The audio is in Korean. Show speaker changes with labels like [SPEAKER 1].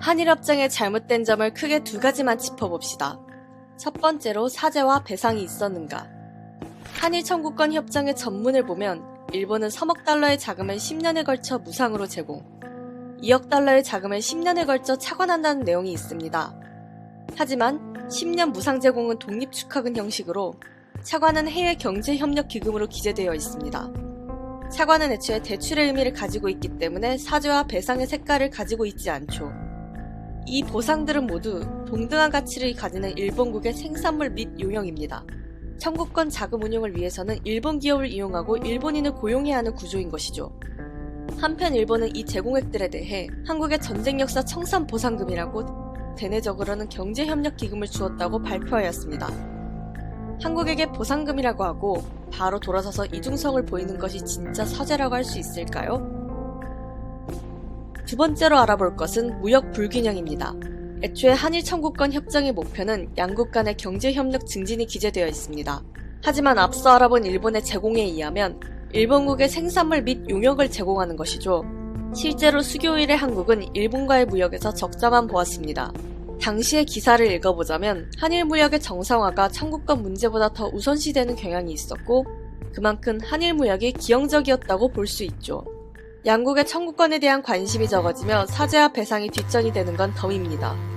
[SPEAKER 1] 한일협정의 잘못된 점을 크게 두 가지만 짚어봅시다. 첫 번째로 사죄와 배상이 있었는가. 한일 청구권 협정의 전문을 보면 일본은 3억 달러의 자금을 10년에 걸쳐 무상으로 제공, 2억 달러의 자금을 10년에 걸쳐 차관한다는 내용이 있습니다. 하지만 10년 무상 제공은 독립 축하금 형식으로 차관은 해외 경제 협력 기금으로 기재되어 있습니다. 차관은 애초에 대출의 의미를 가지고 있기 때문에 사죄와 배상의 색깔을 가지고 있지 않죠. 이 보상들은 모두 동등한 가치를 가지는 일본국의 생산물 및 용역입니다. 청구권 자금 운용을 위해서는 일본 기업을 이용하고 일본인을 고용해야 하는 구조인 것이죠. 한편 일본은 이 제공액들에 대해 한국의 전쟁 역사 청산 보상금이라고 대내적으로는 경제협력 기금을 주었다고 발표하였습니다. 한국에게 보상금이라고 하고 바로 돌아서서 이중성을 보이는 것이 진짜 사죄라고 할 수 있을까요? 두 번째로 알아볼 것은 무역 불균형입니다. 애초에 한일 청구권 협정의 목표는 양국 간의 경제 협력 증진이 기재되어 있습니다. 하지만 앞서 알아본 일본의 제공에 의하면 일본국의 생산물 및 용역을 제공하는 것이죠. 실제로 수교 일의 한국은 일본과의 무역에서 적자만 보았습니다. 당시의 기사를 읽어보자면 한일 무역의 정상화가 청구권 문제보다 더 우선시되는 경향이 있었고 그만큼 한일 무역이 기형적이었다고 볼 수 있죠. 양국의 청구권에 대한 관심이 적어지며 사죄와 배상이 뒷전이 되는 건 덤입니다.